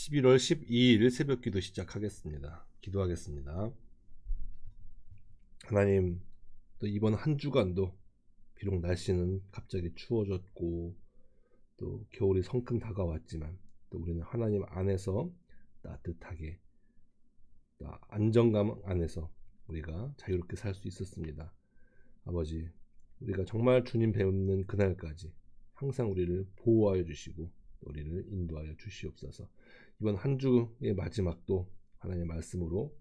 11월 12일 새벽 기도 시작하겠습니다. 기도하겠습니다. 하나님, 또 이번 한 주간도 비록 날씨는 갑자기 추워졌고 또 겨울이 성큼 다가왔지만 또 우리는 하나님 안에서 따뜻하게 또 안정감 안에서 우리가 자유롭게 살 수 있었습니다. 아버지, 우리가 정말 주님 배우는 그날까지 항상 우리를 보호하여 주시고 우리를 인도하여 주시옵소서. 이번 한 주의 마지막도 하나님의 말씀으로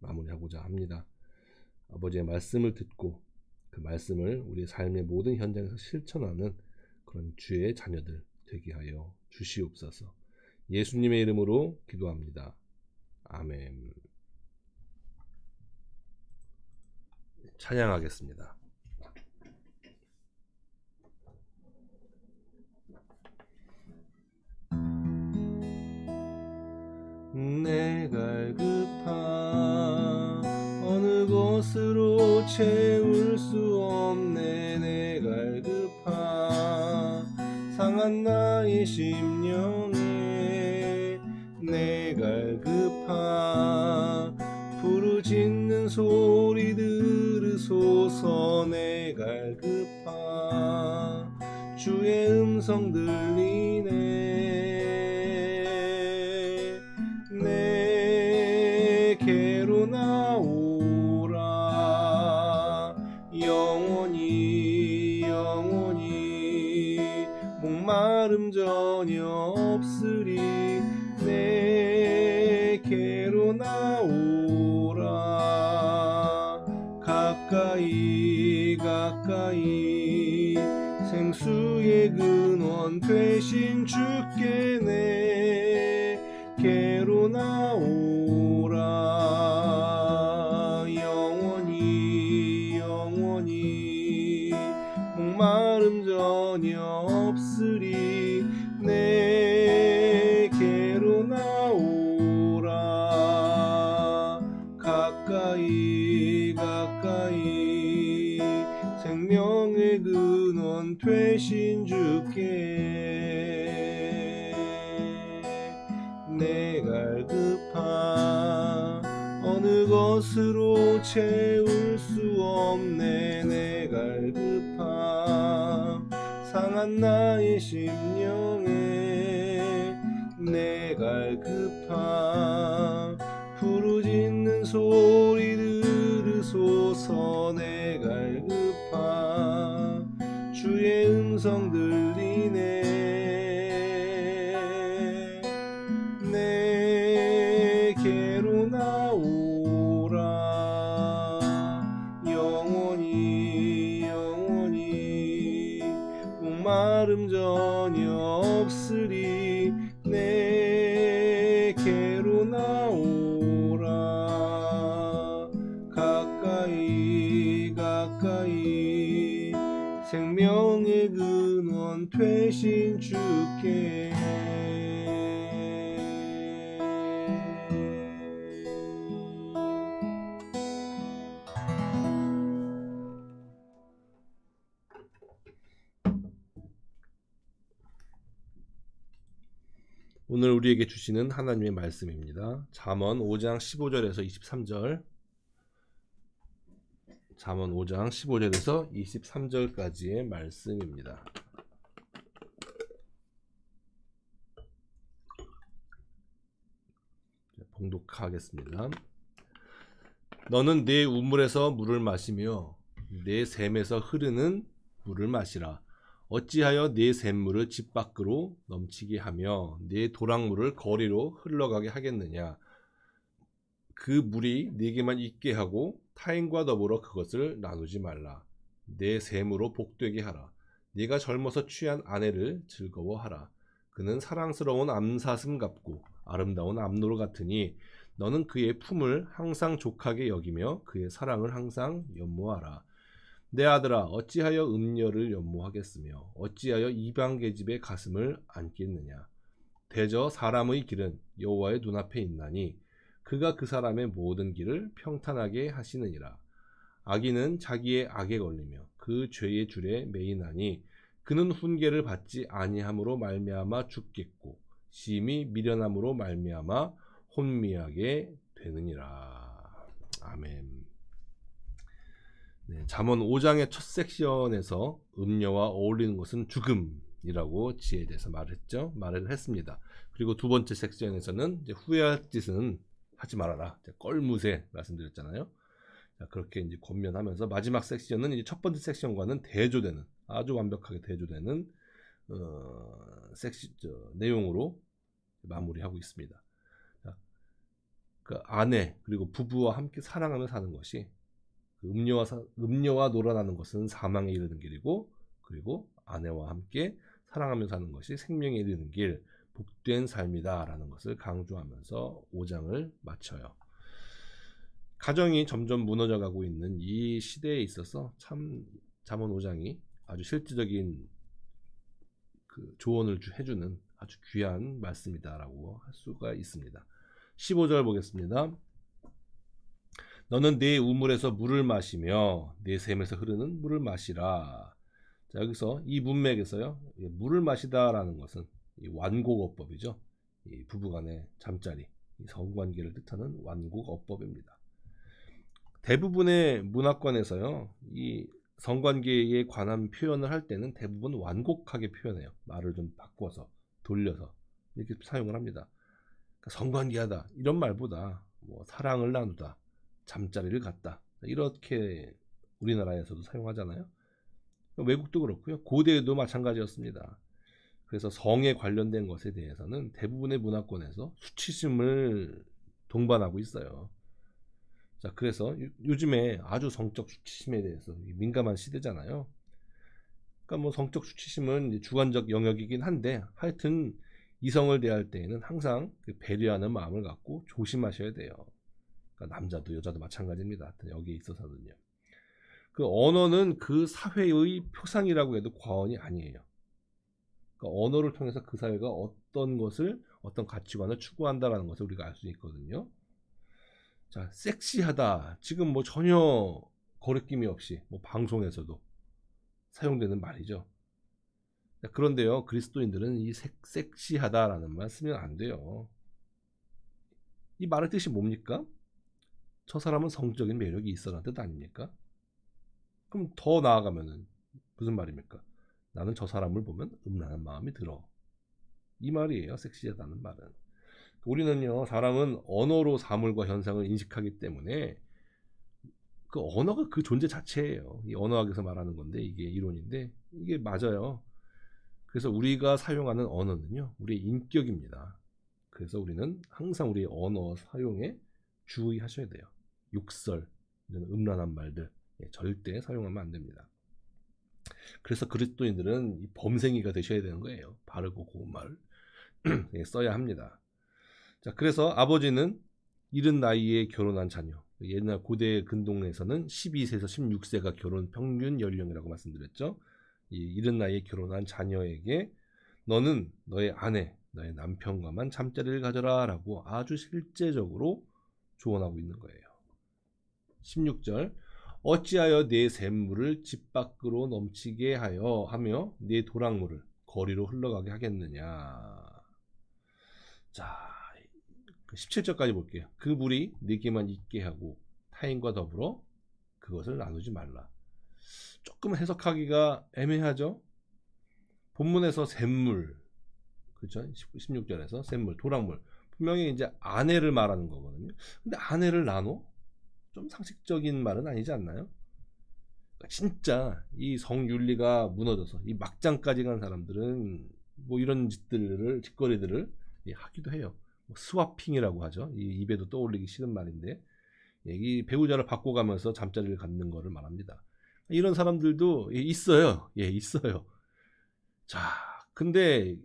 마무리하고자 합니다. 아버지의 말씀을 듣고 그 말씀을 우리의 삶의 모든 현장에서 실천하는 그런 주의 자녀들 되게 하여 주시옵소서. 예수님의 이름으로 기도합니다. 아멘. 찬양하겠습니다. 내 갈급함 어느 곳으로 채울 수 없네. 내 갈급함 상한 나의 심령에 내 갈급함 부르짖는 소리 들으소서. 내 갈급함 주의 음성 들리 되신 주께 내게로 나오라. 영원히 영원히. 목마름 전혀 없으리. 내게로 나오라. 가까이 가까이. 생명의 근원 되신 주 채울 수 없네 내 갈급함. 상한 나의 심령 목마름 전혀 없으리 내게로 나오라. 가까이 가까이 생명의 근원 되신 주께 오늘 우리에게 주시는 하나님의 말씀입니다. 잠언 5장 15절에서 23절. 잠언 5장 15절에서 23절까지의 말씀입니다. 봉독하겠습니다. 너는 내 우물에서 물을 마시며 내 샘에서 흐르는 물을 마시라. 어찌하여 내 샘물을 집 밖으로 넘치게 하며 내 도랑물을 거리로 흘러가게 하겠느냐? 그 물이 네게만 있게 하고 타인과 더불어 그것을 나누지 말라. 내 샘으로 복되게 하라. 네가 젊어서 취한 아내를 즐거워하라. 그는 사랑스러운 암사슴 같고 아름다운 암노루 같으니 너는 그의 품을 항상 족하게 여기며 그의 사랑을 항상 연모하라. 내 아들아 어찌하여 음녀를 연모하겠으며 어찌하여 이방 계집의 가슴을 안겠느냐 대저 사람의 길은 여호와의 눈앞에 있나니 그가 그 사람의 모든 길을 평탄하게 하시느니라 악인은 자기의 악에 걸리며 그 죄의 줄에 매이나니 그는 훈계를 받지 아니함으로 말미암아 죽겠고 심히 미련함으로 말미암아 혼미하게 되느니라. 아멘. 네, 잠언 5장의 첫 섹션에서 음녀와 어울리는 것은 죽음이라고 지혜에 대해서 말했죠. 말을 했습니다. 그리고 두 번째 섹션에서는 후회할 짓은 하지 말아라. 껄무새 말씀드렸잖아요. 자, 그렇게 이제 권면하면서 마지막 섹션은 이제 첫 번째 섹션과는 대조되는 아주 완벽하게 대조되는 어, 섹시 저, 내용으로 마무리하고 있습니다. 자, 그 아내 그리고 부부와 함께 사랑하며 사는 것이 그 음료와 사, 음료와 놀아나는 것은 사망에 이르는 길이고 그리고 아내와 함께 사랑하며 사는 것이 생명에 이르는 길 복된 삶이다라는 것을 강조하면서 5장을 마쳐요. 가정이 점점 무너져 가고 있는 이 시대에 있어서 참 잠언 5장이 아주 실질적인 그 조언을 주- 해주는 아주 귀한 말씀이다라고 할 수가 있습니다. 15절 보겠습니다. 너는 네 우물에서 물을 마시며 네 샘에서 흐르는 물을 마시라. 자, 여기서 이 문맥에서요. 이 물을 마시다라는 것은 이 완곡어법이죠. 이 부부간의 잠자리, 이 성관계를 뜻하는 완곡어법입니다. 대부분의 문화권에서요. 이 성관계에 관한 표현을 할 때는 대부분 완곡하게 표현해요. 말을 좀 바꿔서 돌려서 이렇게 사용을 합니다. 그러니까 성관계하다 이런 말보다 뭐 사랑을 나누다, 잠자리를 갖다 이렇게 우리나라에서도 사용하잖아요. 외국도 그렇고요. 고대에도 마찬가지였습니다. 그래서 성에 관련된 것에 대해서는 대부분의 문화권에서 수치심을 동반하고 있어요. 자, 그래서 요- 요즘에 아주 성적 수치심에 대해서 민감한 시대잖아요. 그러니까 뭐 성적 수치심은 주관적 영역이긴 한데 하여튼 이성을 대할 때에는 항상 그 배려하는 마음을 갖고 조심하셔야 돼요. 그러니까 남자도 여자도 마찬가지입니다. 하여튼 여기에 있어서는요. 그 언어는 그 사회의 표상이라고 해도 과언이 아니에요. 그러니까 언어를 통해서 그 사회가 어떤 것을 어떤 가치관을 추구한다라는 것을 우리가 알 수 있거든요. 자, 섹시하다. 지금 뭐 전혀 거리낌이 없이 뭐 방송에서도 사용되는 말이죠. 자, 그런데요, 그리스도인들은 이 섹, 섹시하다라는 말 쓰면 안 돼요. 이 말의 뜻이 뭡니까? 저 사람은 성적인 매력이 있어라는 뜻 아닙니까? 그럼 더 나아가면은 무슨 말입니까? 나는 저 사람을 보면 음란한 마음이 들어. 이 말이에요. 섹시하다는 말은. 우리는요, 사람은 언어로 사물과 현상을 인식하기 때문에 그 언어가 그 존재 자체예요. 이 언어학에서 말하는 건데 이게 이론인데 이게 맞아요. 그래서 우리가 사용하는 언어는요, 우리의 인격입니다. 그래서 우리는 항상 우리의 언어 사용에 주의하셔야 돼요. 욕설, 이런 음란한 말들 예, 절대 사용하면 안 됩니다. 그래서 그리스도인들은 이 범생이가 되셔야 되는 거예요. 바르고 고운 말을 예, 써야 합니다. 자, 그래서 아버지는 이른 나이에 결혼한 자녀. 옛날 고대 근동에서는 12세에서 16세가 결혼 평균 연령이라고 말씀드렸죠. 이 이른 나이에 결혼한 자녀에게 너는 너의 아내, 너의 남편과만 잠자리를 가져라라고 아주 실제적으로 조언하고 있는 거예요. 16절 어찌하여 내 샘물을 집 밖으로 넘치게 하여 하며 내 도랑물을 거리로 흘러가게 하겠느냐. 자, 17절까지 볼게요. 그 물이 네게만 있게 하고 타인과 더불어 그것을 나누지 말라. 조금 해석하기가 애매하죠. 본문에서 샘물, 그렇죠? 16절에서 샘물, 도랑물. 분명히 이제 아내를 말하는 거거든요. 근데 아내를 나눠? 좀 상식적인 말은 아니지 않나요? 그러니까 진짜 이 성윤리가 무너져서 이 막장까지 간 사람들은 뭐 이런 짓들을 짓거리들을 예, 하기도 해요. 뭐 스와핑이라고 하죠. 이 입에도 떠올리기 싫은 말인데 예, 이 배우자를 바꿔가면서 잠자리를 갖는 거를 말합니다. 이런 사람들도 예, 있어요. 예, 있어요. 자, 근데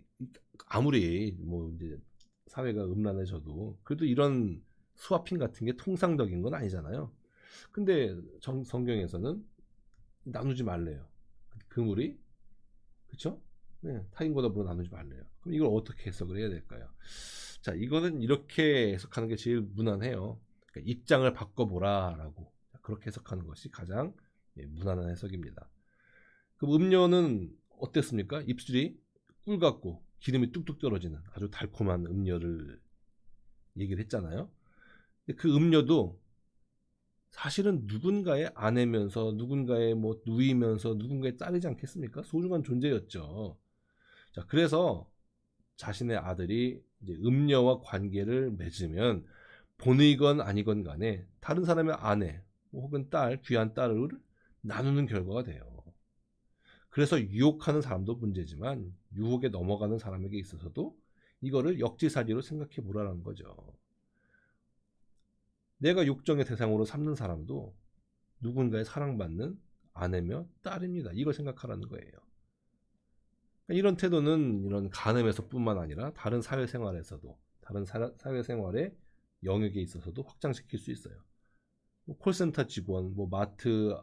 아무리 뭐 이제 사회가 음란해져도 그래도 이런 스와핑 같은 게 통상적인 건 아니잖아요. 근데 정, 성경에서는 나누지 말래요. 그물이 그쵸? 네, 타인보다 물어 나누지 말래요. 그럼 이걸 어떻게 해석을 해야 될까요? 자, 이거는 이렇게 해석하는 게 제일 무난해요. 그러니까 입장을 바꿔보라라고 그렇게 해석하는 것이 가장 예, 무난한 해석입니다. 그럼 음료는 어땠습니까? 입술이 꿀 같고 기름이 뚝뚝 떨어지는 아주 달콤한 음료를 얘기를 했잖아요. 그 음료도 사실은 누군가의 아내면서 누군가의 뭐 누이면서 누군가의 딸이지 않겠습니까? 소중한 존재였죠. 자, 그래서 자신의 아들이 이제 음녀와 관계를 맺으면 본의건 아니건 간에 다른 사람의 아내 혹은 딸, 귀한 딸을 나누는 결과가 돼요. 그래서 유혹하는 사람도 문제지만 유혹에 넘어가는 사람에게 있어서도 이거를 역지사지로 생각해 보라는 거죠. 내가 욕정의 대상으로 삼는 사람도 누군가의 사랑받는 아내며 딸입니다. 이걸 생각하라는 거예요. 이런 태도는 이런 간음에서뿐만 아니라 다른 사회생활에서도 다른 사, 사회생활의 영역에 있어서도 확장시킬 수 있어요. 뭐 콜센터 직원, 뭐 마트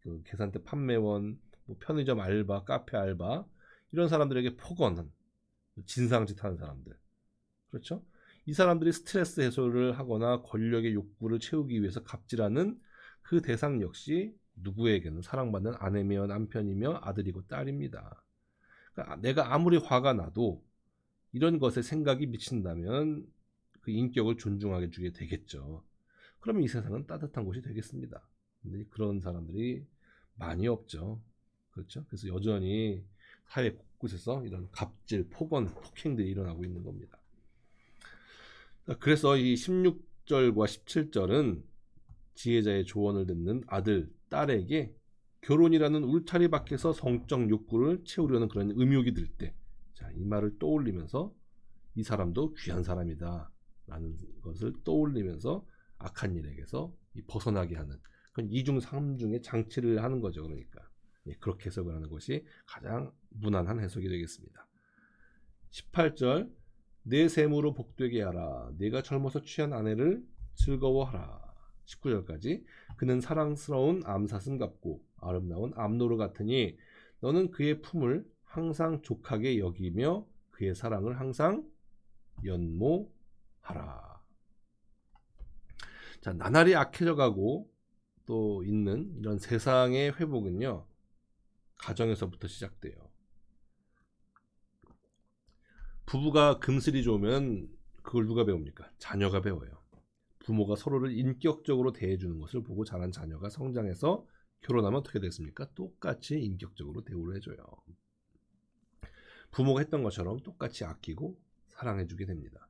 그 계산대 판매원, 뭐 편의점 알바, 카페 알바 이런 사람들에게 폭언은 진상짓 하는 사람들. 그렇죠? 이 사람들이 스트레스 해소를 하거나 권력의 욕구를 채우기 위해서 갑질하는 그 대상 역시 누구에게는 사랑받는 아내며 남편이며 아들이고 딸입니다. 그러니까 내가 아무리 화가 나도 이런 것에 생각이 미친다면 그 인격을 존중하게 주게 되겠죠. 그러면 이 세상은 따뜻한 곳이 되겠습니다. 근데 그런 사람들이 많이 없죠. 그렇죠? 그래서 여전히 사회 곳곳에서 이런 갑질, 폭언, 폭행들이 일어나고 있는 겁니다. 그래서 이 16절과 17절은 지혜자의 조언을 듣는 아들, 딸에게 결혼이라는 울타리 밖에서 성적 욕구를 채우려는 그런 음욕이 들 때, 자, 이 말을 떠올리면서 이 사람도 귀한 사람이다. 라는 것을 떠올리면서 악한 일에게서 벗어나게 하는 그건 이중 삼중의 장치를 하는 거죠. 그러니까. 예, 그렇게 해석을 하는 것이 가장 무난한 해석이 되겠습니다. 18절 내 셈으로 복되게 하라. 내가 젊어서 취한 아내를 즐거워하라. 19절까지 그는 사랑스러운 암사슴 같고 아름다운 암노루 같으니 너는 그의 품을 항상 족하게 여기며 그의 사랑을 항상 연모하라. 자, 나날이 악해져 가고 또 있는 이런 세상의 회복은요. 가정에서부터 시작돼요. 부부가 금슬이 좋으면 그걸 누가 배웁니까? 자녀가 배워요. 부모가 서로를 인격적으로 대해주는 것을 보고 자란 자녀가 성장해서 결혼하면 어떻게 됐습니까? 똑같이 인격적으로 대우를 해줘요. 부모가 했던 것처럼 똑같이 아끼고 사랑해주게 됩니다.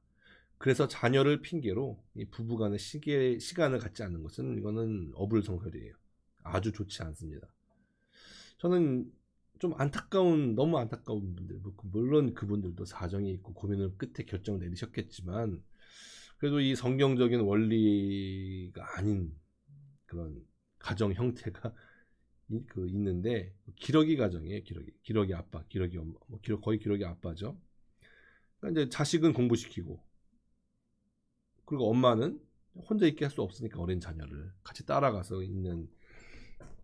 그래서 자녀를 핑계로 이 부부간의 시계, 시간을 갖지 않는 것은 이거는 어불성설이에요. 아주 좋지 않습니다. 저는 좀 안타까운 너무 안타까운 분들 뭐그 물론 그분들도 사정이 있고 고민을 끝에 결정을 내리셨겠지만 그래도 이 성경적인 원리가 아닌 그런 가정 형태가 그 있는데 기러기 가정이에요 기러기. 기러기 아빠 기러기 엄마 뭐 기러, 거의 기러기 아빠죠. 그러니까 이제 자식은 공부시키고 그리고 엄마는 혼자 있게 할 수 없으니까 어린 자녀를 같이 따라가서 있는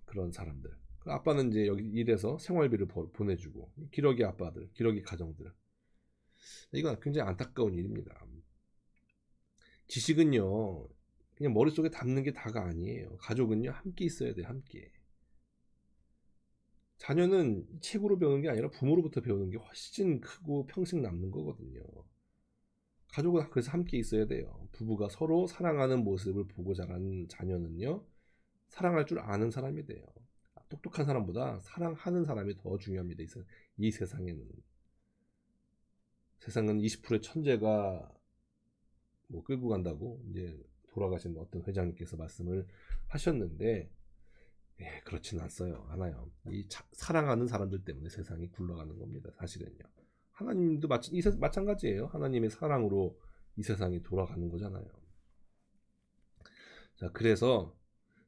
그런 사람들. 그 아빠는 이제 여기 일해서 생활비를 보내주고 기러기 아빠들, 기러기 가정들 이건 굉장히 안타까운 일입니다. 지식은요 그냥 머릿속에 담는 게 다가 아니에요. 가족은요 함께 있어야 돼요. 함께. 자녀는 책으로 배우는 게 아니라 부모로부터 배우는 게 훨씬 크고 평생 남는 거거든요. 가족은 그래서 함께 있어야 돼요. 부부가 서로 사랑하는 모습을 보고 자란 자녀는요, 사랑할 줄 아는 사람이 돼요. 똑똑한 사람보다 사랑하는 사람이 더 중요합니다. 이 세상에는. 세상은 20%의 천재가 뭐 끌고 간다고 이제 돌아가신 어떤 회장님께서 말씀을 하셨는데 예, 그렇지는 않어요. 않아요. 이 자, 사랑하는 사람들 때문에 세상이 굴러가는 겁니다. 사실은요. 하나님도 마치, 이 세, 마찬가지예요. 하나님의 사랑으로 이 세상이 돌아가는 거잖아요. 자, 그래서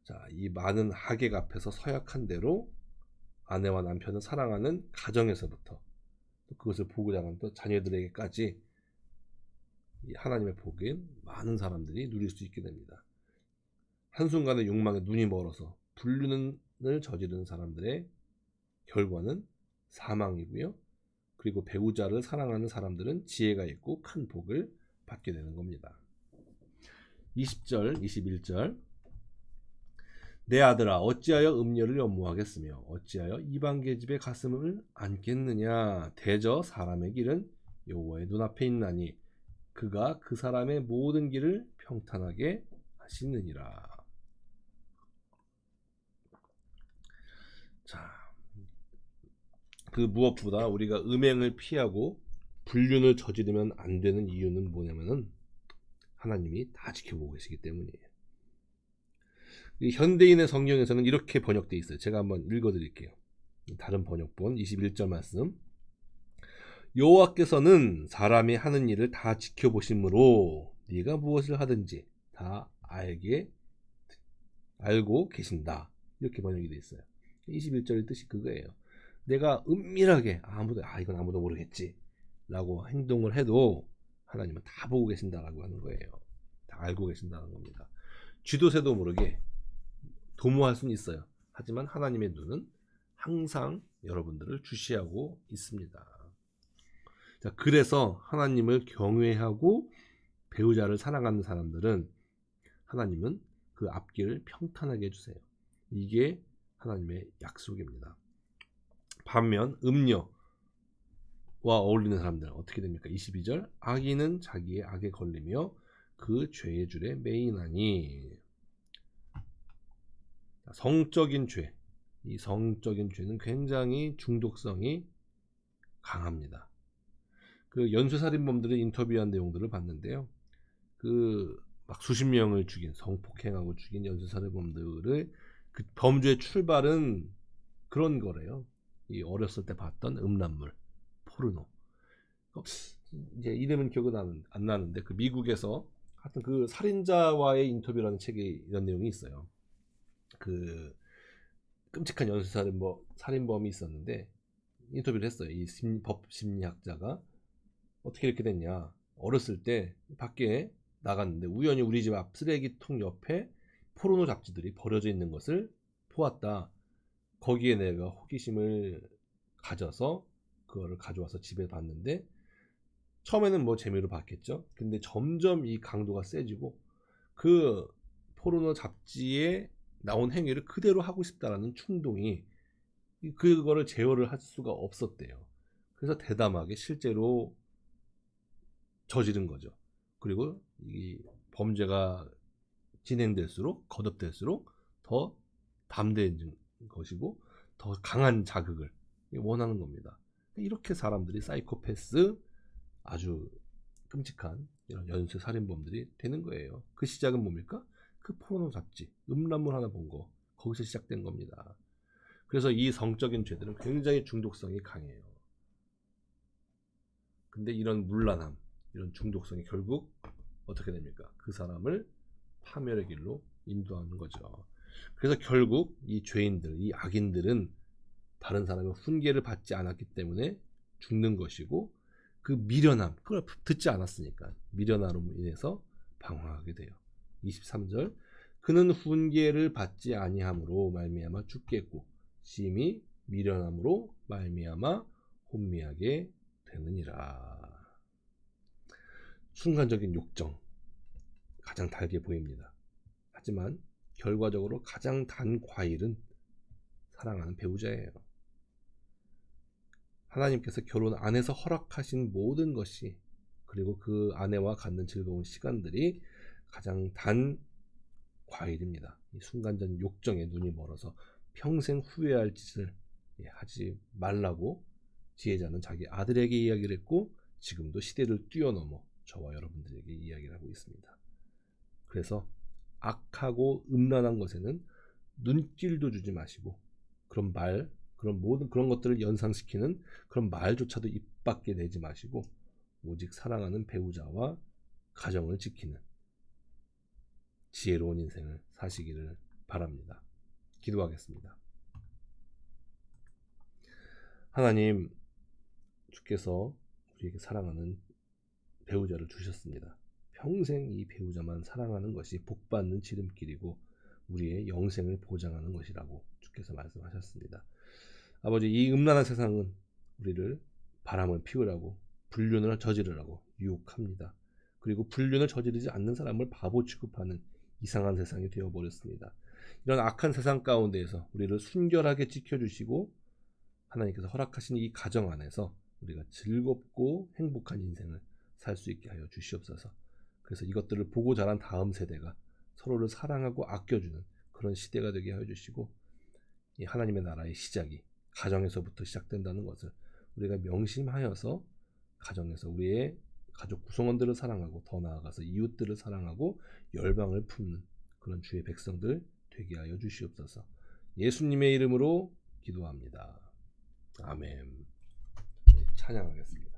자, 이 많은 하객 앞에서 서약한 대로 아내와 남편을 사랑하는 가정에서부터 또 그것을 보고 자란 또 자녀들에게까지 이 하나님의 복인 많은 사람들이 누릴 수 있게 됩니다. 한순간의 욕망에 눈이 멀어서 불륜을 저지르는 사람들의 결과는 사망이고요. 그리고 배우자를 사랑하는 사람들은 지혜가 있고 큰 복을 받게 되는 겁니다. 20절, 21절 내 아들아 어찌하여 음녀를 연모하겠으며 어찌하여 이방 계집의 가슴을 안겠느냐 대저 사람의 길은 여호와의 눈앞에 있나니 그가 그 사람의 모든 길을 평탄하게 하시느니라. 자, 그 무엇보다 우리가 음행을 피하고 불륜을 저지르면 안 되는 이유는 뭐냐면은 하나님이 다 지켜보고 계시기 때문이에요. 이 현대인의 성경에서는 이렇게 번역되어 있어요. 제가 한번 읽어드릴게요. 다른 번역본 21절 말씀. 여호와께서는 사람이 하는 일을 다 지켜보심으로 네가 무엇을 하든지 다 알게 알고 계신다. 이렇게 번역이 되어 있어요. 21절의 뜻이 그거예요. 내가 은밀하게 아무도 아 이건 아무도 모르겠지 라고 행동을 해도 하나님은 다 보고 계신다라고 하는 거예요. 다 알고 계신다는 겁니다. 쥐도 새도 모르게 도모할 수는 있어요. 하지만 하나님의 눈은 항상 여러분들을 주시하고 있습니다. 자, 그래서 하나님을 경외하고 배우자를 사랑하는 사람들은 하나님은 그 앞길을 평탄하게 해주세요. 이게 하나님의 약속입니다. 반면 음녀와 어울리는 사람들 은 어떻게 됩니까? 22절 악인은 자기의 악에 걸리며 그 죄의 줄에 매이나니 성적인 죄, 이 성적인 죄는 굉장히 중독성이 강합니다. 그 연쇄살인범들의 인터뷰한 내용들을 봤는데요. 그 막 수십 명을 죽인 성폭행하고 죽인 연쇄살인범들의 그 범죄의 출발은 그런 거래요. 이 어렸을 때 봤던 음란물, 포르노. 어, 이제 이름은 기억은 안, 안 나는데 그 미국에서 하여튼 그 살인자와의 인터뷰라는 책에 이런 내용이 있어요. 그 끔찍한 연쇄살인범 뭐 살인범이 있었는데 인터뷰를 했어요. 이 심, 법 심리학자가 어떻게 이렇게 됐냐? 어렸을 때 밖에 나갔는데 우연히 우리 집 앞 쓰레기통 옆에 포르노 잡지들이 버려져 있는 것을 보았다. 거기에 내가 호기심을 가져서 그거를 가져와서 집에 봤는데 처음에는 뭐 재미로 봤겠죠. 근데 점점 이 강도가 세지고 그 포르노 잡지에 나온 행위를 그대로 하고 싶다라는 충동이 그거를 제어를 할 수가 없었대요. 그래서 대담하게 실제로 저지른 거죠. 그리고 이 범죄가 진행될수록 거듭될수록 더 담대해진 것이고 더 강한 자극을 원하는 겁니다. 이렇게 사람들이 사이코패스 아주 끔찍한 이런 연쇄 살인범들이 되는 거예요. 그 시작은 뭡니까? 그 포르노 잡지, 음란물 하나 본 거, 거기서 시작된 겁니다. 그래서 이 성적인 죄들은 굉장히 중독성이 강해요. 근데 이런 물란함, 이런 중독성이 결국 어떻게 됩니까? 그 사람을 파멸의 길로 인도하는 거죠. 그래서 결국 이 죄인들, 이 악인들은 다른 사람의 훈계를 받지 않았기 때문에 죽는 것이고 그 미련함, 그걸 듣지 않았으니까 미련함으로 인해서 방황하게 돼요. 23절 그는 훈계를 받지 아니함으로 말미암아 죽겠고 심히 미련함으로 말미암아 혼미하게 되느니라. 순간적인 욕정 가장 달게 보입니다. 하지만 결과적으로 가장 단 과일은 사랑하는 배우자예요. 하나님께서 결혼 안에서 허락하신 모든 것이 그리고 그 아내와 갖는 즐거운 시간들이 가장 단 과일입니다. 이 순간적인 욕정에 눈이 멀어서 평생 후회할 짓을 예, 하지 말라고 지혜자는 자기 아들에게 이야기를 했고 지금도 시대를 뛰어넘어 저와 여러분들에게 이야기를 하고 있습니다. 그래서 악하고 음란한 것에는 눈길도 주지 마시고 그런 말, 그런 모든 그런 것들을 연상시키는 그런 말조차도 입 밖에 내지 마시고 오직 사랑하는 배우자와 가정을 지키는 지혜로운 인생을 사시기를 바랍니다. 기도하겠습니다. 하나님, 주께서 우리에게 사랑하는 배우자를 주셨습니다. 평생 이 배우자만 사랑하는 것이 복받는 지름길이고 우리의 영생을 보장하는 것이라고 주께서 말씀하셨습니다. 아버지, 이 음란한 세상은 우리를 바람을 피우라고 불륜을 저지르라고 유혹합니다. 그리고 불륜을 저지르지 않는 사람을 바보 취급하는 이상한 세상이 되어버렸습니다. 이런 악한 세상 가운데에서 우리를 순결하게 지켜주시고 하나님께서 허락하신 이 가정 안에서 우리가 즐겁고 행복한 인생을 살 수 있게 하여 주시옵소서. 그래서 이것들을 보고 자란 다음 세대가 서로를 사랑하고 아껴주는 그런 시대가 되게 하여 주시고 이 하나님의 나라의 시작이 가정에서부터 시작된다는 것을 우리가 명심하여서 가정에서 우리의 가족 구성원들을 사랑하고 더 나아가서 이웃들을 사랑하고 열방을 품는 그런 주의 백성들 되게 하여 주시옵소서. 예수님의 이름으로 기도합니다. 아멘. 네, 찬양하겠습니다.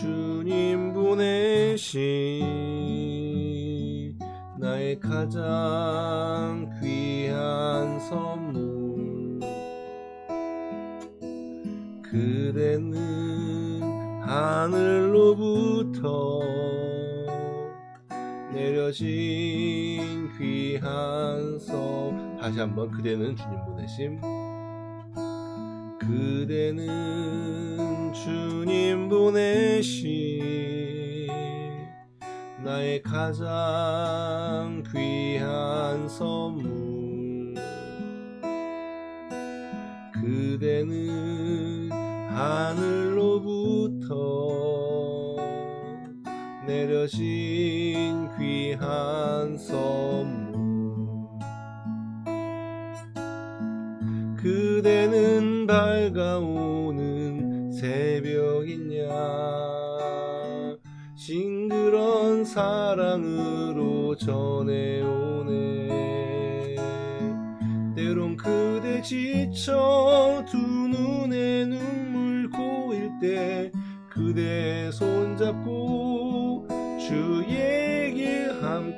주님 보내신 나의 가장 귀한 선물. 그대는 하늘로부터 내려진 귀한 선 다시 한번 그대는 주님 보내심. 그대는 주님 보내신 나의 가장 귀한 선물. 그대는 하늘로부터 내려진 귀한 선물. 그대는 새벽이냐? 싱그런 사랑으로 전해오네. 때론 그대 지쳐 두 눈에 눈물 고일 때 그대 손잡고 주의 길 함께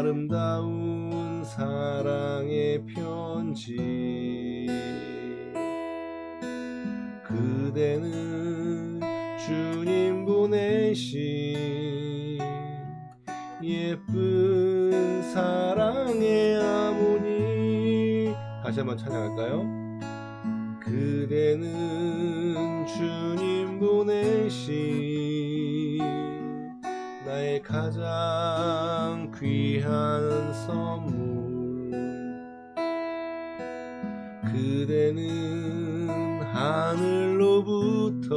아름다운 사랑의 편지 그대는 주님 보내신 예쁜 사랑의 아모니 다시 한번 찬양할까요? 그대는 주님 보내신 나의 가장 귀한 선물. 그대는 하늘로부터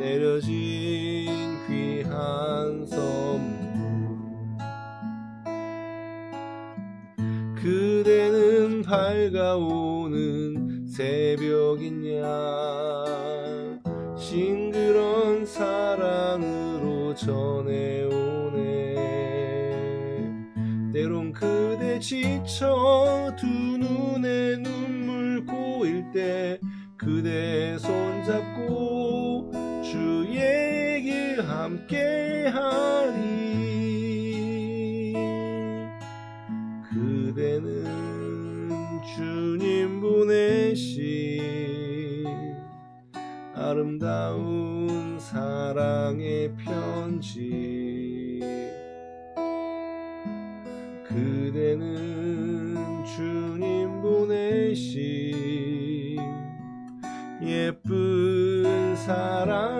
내려진 귀한 선물. 그대는 밝아오는 새벽이냐 전해오네. 때론 그대 지쳐 두 눈에 눈물 고일 때 그대 손잡고 길 함께하리 사랑의 편지. 그대는 주님 보내신 예쁜 사랑